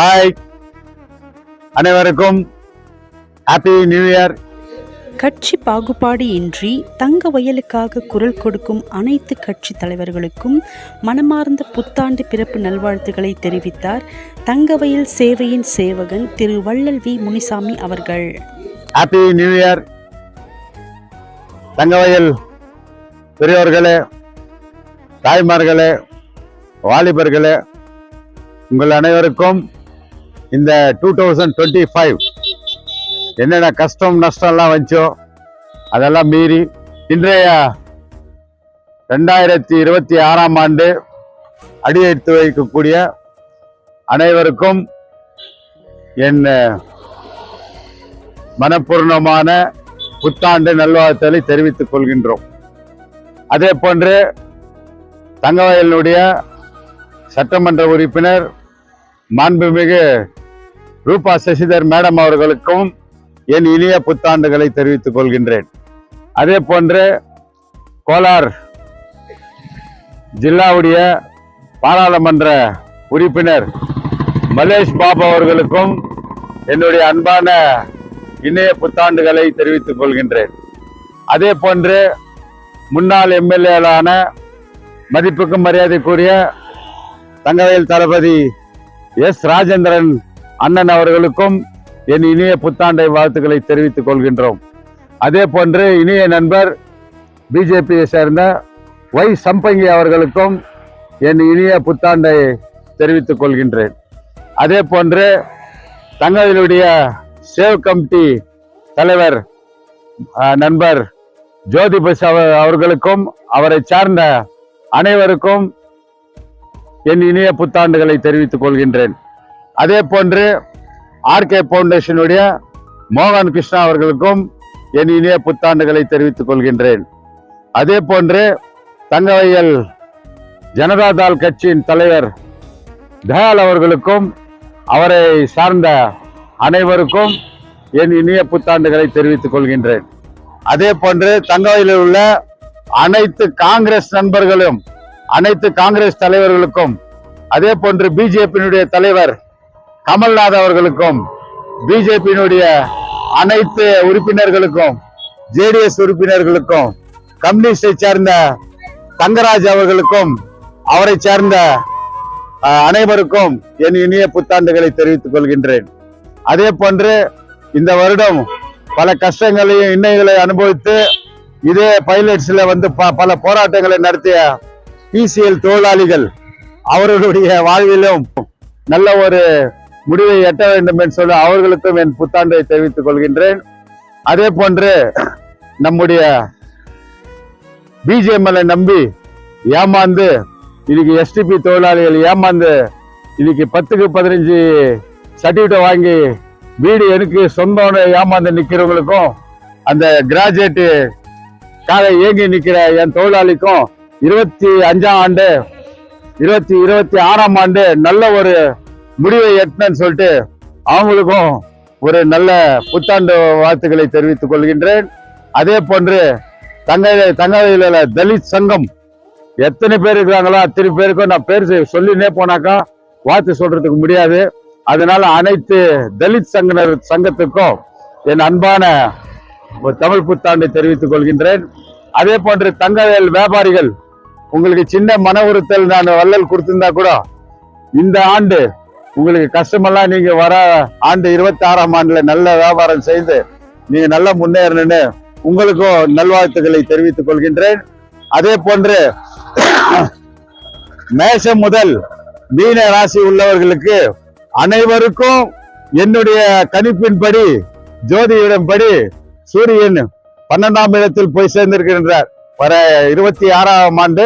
Hi அனைவருக்கும் happy new year கட்சி பாகுபாடு இன்றி தங்க வயலுக்காக குரல் கொடுக்கும் அனைத்து கட்சி தலைவர்களுக்கும் மனமார்ந்த புத்தாண்டு பிறப்பு நல்வாழ்த்துக்களை தெரிவித்தார் தங்கவயல் சேவையின் சேவகன் திரு வள்ளல் வி முனிசாமி அவர்கள். ஹாப்பி நியூ இயர் தங்கவயல் பெரியோர்களே தாய்மார்களே வாலிபர்களே உங்கள் அனைவருக்கும் இந்த டூ தௌசண்ட் டுவெண்ட்டி ஃபைவ் என்னென்ன கஷ்டம் நஷ்டம்லாம் வந்துச்சோ? அதெல்லாம் மீறி இன்றைய ரெண்டாயிரத்தி இருபத்தி ஆறாம் ஆண்டு அடியெடுத்து வைக்கக்கூடிய அனைவருக்கும் என் மனப்பூர்ணமான புத்தாண்டு நல்வாழ்த்தலை தெரிவித்துக் கொள்கின்றோம். அதே போன்று தங்கவயலினுடைய சட்டமன்ற உறுப்பினர் மாண்புமிகு ரூபா சசிதர் மேடம் அவர்களுக்கும் என் இனிய புத்தாண்டுகளை தெரிவித்துக் கொள்கின்றேன். அதே போன்று கோலார் ஜில்லாவுடைய பாராளுமன்ற உறுப்பினர் மலேஷ் பாபு அவர்களுக்கும் என்னுடைய அன்பான இணைய புத்தாண்டுகளை தெரிவித்துக் கொள்கின்றேன். அதே போன்று முன்னாள் எம்எல்ஏலான மதிப்புக்கும் மரியாதைக்குரிய தங்கவேல் தளபதி எஸ் ராஜேந்திரன் அண்ணன் அவர்களுக்கும் என் இனிய புத்தாண்டை வாழ்த்துக்களை தெரிவித்துக் கொள்கின்றோம். அதே போன்று இனிய நண்பர் பிஜேபியை சேர்ந்த ஒய் சம்பங்கி அவர்களுக்கும் என் இனிய புத்தாண்டை தெரிவித்துக் கொள்கின்றேன். அதே போன்று தங்களுடைய சேவ் கமிட்டி தலைவர் நண்பர் ஜோதிபஸ் அவர்களுக்கும் அவரை சார்ந்த அனைவருக்கும் என் இனிய புத்தாண்டுகளை தெரிவித்துக் கொள்கின்றேன். அதே போன்று ஆர்கே பவுண்டேஷனுடைய மோகன் கிருஷ்ணா அவர்களுக்கும் என் இனிய புத்தாண்டுகளை தெரிவித்துக் கொள்கின்றேன். அதே போன்று தங்கவையல் ஜனதாதள் கட்சியின் தலைவர் தயால் அவர்களுக்கும் அவரை சார்ந்த அனைவருக்கும் என் இனிய புத்தாண்டுகளை தெரிவித்துக் கொள்கின்றேன். அதே போன்று தங்கவையில் உள்ள அனைத்து காங்கிரஸ் நண்பர்களும் அனைத்து காங்கிரஸ் தலைவர்களுக்கும் அதே போன்று பிஜேபியினுடைய தலைவர் கமல்நாத் அவர்களுக்கும் பிஜேபியினுடைய அனைத்து உறுப்பினர்களுக்கும் ஜேடிஎஸ் உறுப்பினர்களுக்கும் கம்யூனிஸ்டை சேர்ந்த தங்கராஜ் அவர்களுக்கும் அவரை சேர்ந்த அனைவருக்கும் என் இனிய புத்தாண்டுகளை தெரிவித்துக் கொள்கின்றேன். அதே போன்று இந்த வருடம் பல கஷ்டங்களையும் இன்னைகளை அனுபவித்து இதே பைலட்ஸில் வந்து ப- பல போராட்டங்களை நடத்திய பிசிஎல் தொழிலாளிகள் அவர்களுடைய வாழ்விலும் நல்ல ஒரு முடிவை எட்ட வேண்டும் என்று சொல்லி அவர்களுக்கும் என் புத்தாண்டை தெரிவித்துக் கொள்கின்றேன். அதே போன்று நம்முடைய பிஜேஎம்எல்ஐ நம்பி ஏமாந்து இன்னைக்கு எஸ்டிபி தொழிலாளிகள் ஏமாந்து இன்னைக்கு பத்துக்கு பதினஞ்சு சர்டிஃபிகேட் வாங்கி வீடு எனக்கு சொந்தம்னு ஏமாந்து நிற்கிறவங்களுக்கும் அந்த கிராஜுவேட்டு காலை இயங்கி நிற்கிற என் தொழிலாளிக்கும் இருபத்தி அஞ்சாம் ஆண்டு இருபத்தி இருபத்தி ஆறாம் ஆண்டு நல்ல ஒரு முடிவை எட்டினு சொல்லிட்டு அவங்களுக்கும் ஒரு நல்ல புத்தாண்டு வாழ்த்துக்களை தெரிவித்துக் கொள்கின்றேன். அதே போன்று தங்க தங்கவையில தலித் சங்கம் எத்தனை பேர் இருக்கிறாங்களோ அத்தனை பேருக்கும் நான் பேர் சொல்லினே போனாக்கா வாழ்த்து சொல்றதுக்கு முடியாது. அதனால அனைத்து தலித் சங்கனர் சங்கத்துக்கும் என் அன்பான ஒரு தமிழ் புத்தாண்டை தெரிவித்துக் கொள்கின்றேன். அதே போன்று தங்கவேல் வியாபாரிகள் உங்களுக்கு சின்ன மன உறுத்தல் நான் வள்ளல் கொடுத்திருந்தா கூட இந்த ஆண்டு உங்களுக்கு கஷ்டமெல்லாம் நீங்க வர ஆண்டு இருபத்தி ஆறாம் ஆண்டுல நல்ல வியாபாரம் செய்து நீங்க நல்லா முன்னேறணும்னு உங்களுக்கும் நல்வாழ்த்துக்களை தெரிவித்துக் கொள்கின்றேன். அதே போன்று மேஷம் முதல் மீன ராசி உள்ளவர்களுக்கு அனைவருக்கும் என்னுடைய கணிப்பின்படி ஜோதியிடம்படி சூரியன் பன்னெண்டாம் இடத்தில் போய் சேர்ந்திருக்கின்றார். வர இருபத்தி ஆறாம் ஆண்டு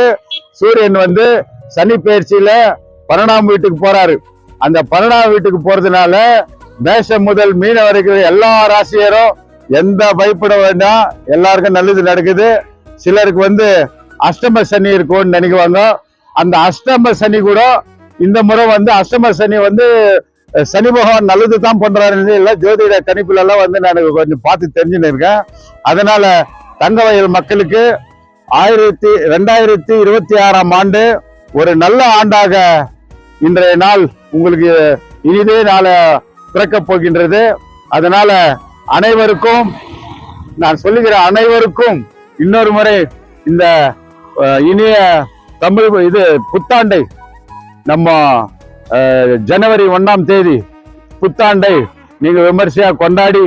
சூரியன் வந்து சனி பயிற்சியில பன்னெண்டாம் வீட்டுக்கு போறாரு. அந்த பன்னெண்டாம் வீட்டுக்கு போறதுனால மேஷம் முதல் மீன வரைக்கும் எல்லா ராசியரும் எந்த பயப்பட வேண்டாம். எல்லாருக்கும் நல்லது நடக்குது. சிலருக்கு வந்து அஷ்டம சனி இருக்கும்னு நினைக்குவாங்க. அந்த அஷ்டம சனி கூட இந்த முறை வந்து அஷ்டம சனி வந்து சனி பகவான் நல்லது தான் பண்றாருன்னு இல்லை ஜோதிட கணிப்புல எல்லாம் வந்து நான் கொஞ்சம் பார்த்து தெரிஞ்சுன்னு இருக்கேன். அதனால தங்கவயல் மக்களுக்கு ஆயிரத்தி ரெண்டாயிரத்தி இருபத்தி ஆறாம் ஆண்டு ஒரு நல்ல ஆண்டாக இன்றைய நாள் உங்களுக்கு இனிதே நாள பிறக்கப் போகின்றது. அதனால அனைவருக்கும் நான் சொல்லுகிற அனைவருக்கும் இன்னொரு முறை இந்த இனிய தமிழ் இது புத்தாண்டை நம்ம ஜனவரி ஒன்றாம் தேதி புத்தாண்டை நீங்கள் விமர்சையாக கொண்டாடி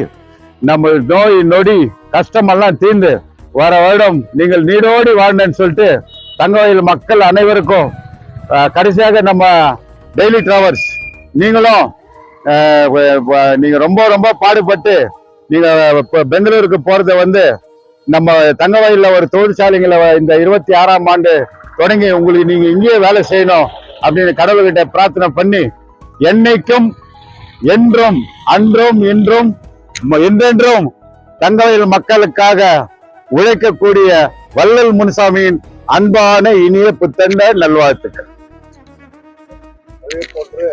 நம்ம நோய் நொடி கஷ்டமெல்லாம் தீர்ந்து வர வருடம் நீங்கள் நீடோடி வாழ்ந்தேன்னு சொல்லிட்டு தங்கவயில் மக்கள் அனைவருக்கும் கடைசியாக நம்ம டெய்லி டிராவல்ஸ் நீங்களும் நீங்கள் ரொம்ப ரொம்ப பாடுபட்டு நீங்கள் இப்போ பெங்களூருக்கு போகிறத வந்து நம்ம தங்கவயல்ல ஒரு தொழிற்சாலைகளை இந்த இருபத்தி ஆறாம் ஆண்டு தொடங்கி உங்களுக்கு நீங்கள் இங்கேயே வேலை செய்யணும் அப்படின்னு கடவுள்கிட்ட பிரார்த்தனை பண்ணி என்னைக்கும் என்றும் அன்றும் இன்றும் என்றென்றும் தங்கவயல் மக்களுக்காக உழைக்கக்கூடிய வள்ளல் முனுசாமியின் அன்பான இனிய புத்தண்ட நல்வாழ்த்துக்கள். அதே போன்று